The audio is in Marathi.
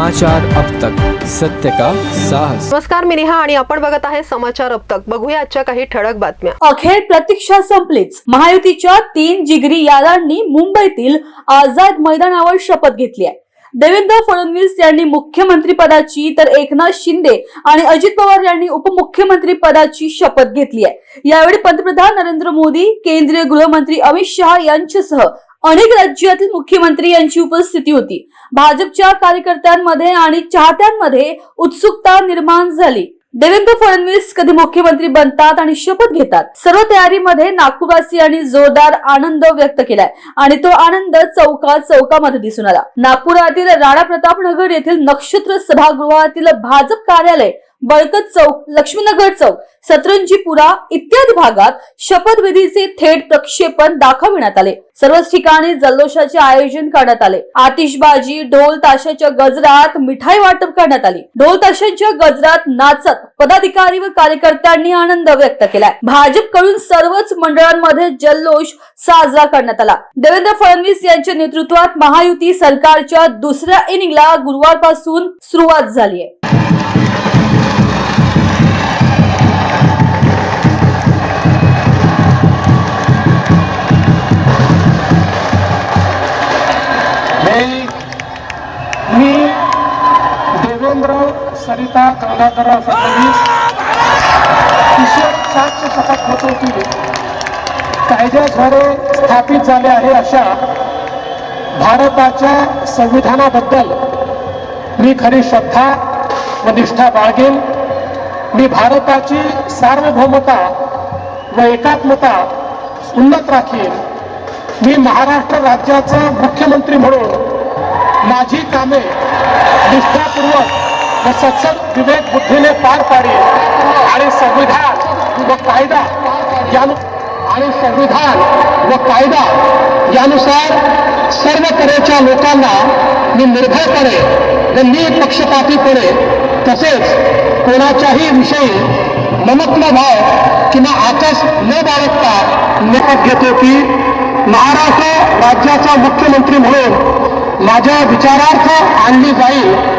समाचार अब तक। सत्य का साहस। नमस्कार मी नेहा आणि आपण बघत आहे समाचार अब तक. बघूया आजच्या काही ठळक बातम्या. अखेर प्रतीक्षा संपलीच. महायुतीच्या तीन जिगरी यादांनी मुंबईतील आझाद मैदानावर शपथ घेतली आहे. देवेंद्र फडणवीस यांनी मुख्यमंत्री पदाची तर एकनाथ शिंदे आणि अजित पवार यांनी उपमुख्यमंत्री पदाची शपथ घेतली आहे. यावेळी पंतप्रधान नरेंद्र मोदी केंद्रीय गृहमंत्री अमित शहा यांच्यासह अनेक राज्यातील मुख्यमंत्री यांची उपस्थिती होती. भाजपच्या कार्यकर्त्यांमध्ये आणि चाहत्यांमध्ये उत्सुकता निर्माण झाली. देवेंद्र फडणवीस कधी मुख्यमंत्री बनतात आणि शपथ घेतात? सर्व तयारीमध्ये नागपूरवासियांनी जोरदार आनंद व्यक्त केलाय. आणि तो आनंद चौका चौकामध्ये दिसून आला. नागपुरातील राणा प्रतापनगर येथील नक्षत्र सभागृहातील भाजप कार्यालय बळकत चौक लक्ष्मीनगर चौक सतरंजीपुरा इत्यादी भागात शपथविधीचे थेट प्रक्षेपण दाखविण्यात आले. सर्वच ठिकाणी जल्लोषाचे आयोजन करण्यात आले. आतिषबाजी ढोल ताशाच्या गजरात मिठाई वाटप करण्यात आली. ढोल ताशांच्या गजरात नाचत पदाधिकारी व कार्यकर्त्यांनी आनंद व्यक्त केलाय. भाजपकडून सर्वच मंडळांमध्ये जल्लोष साजरा करण्यात आला. देवेंद्र फडणवीस यांच्या नेतृत्वात महायुती सरकारच्या दुसऱ्या इनिंगला गुरुवारपासून सुरुवात झाली आहे. सरिता कमलाकरराव साक्ष शपथ घेतो की कायद्याद्वारे स्थापित झाले आहे अशा भारताच्या संविधानाबद्दल मी खरी श्रद्धा व निष्ठा बाळगेन. मी भारताची सार्वभौमता व एकात्मता उन्नत राखीन. मी महाराष्ट्र राज्याचा मुख्यमंत्री म्हणून माझी कामे निष्ठापूर्वक व सत्सद विवेक बुद्धीने पार पाडी आणि संविधान व कायदा यानु आणि संविधान व कायदा यानुसार सर्व तऱ्हेच्या लोकांना मी निर्भयपणे व निपक्षपातीपणे तसेच कोणाच्याही विषयी ममत्व भाव किंवा आकस न बाळगता निपत घेतो की महाराष्ट्र राज्याचा मुख्यमंत्री म्हणून माझ्या विचारार्थ आणली जाईल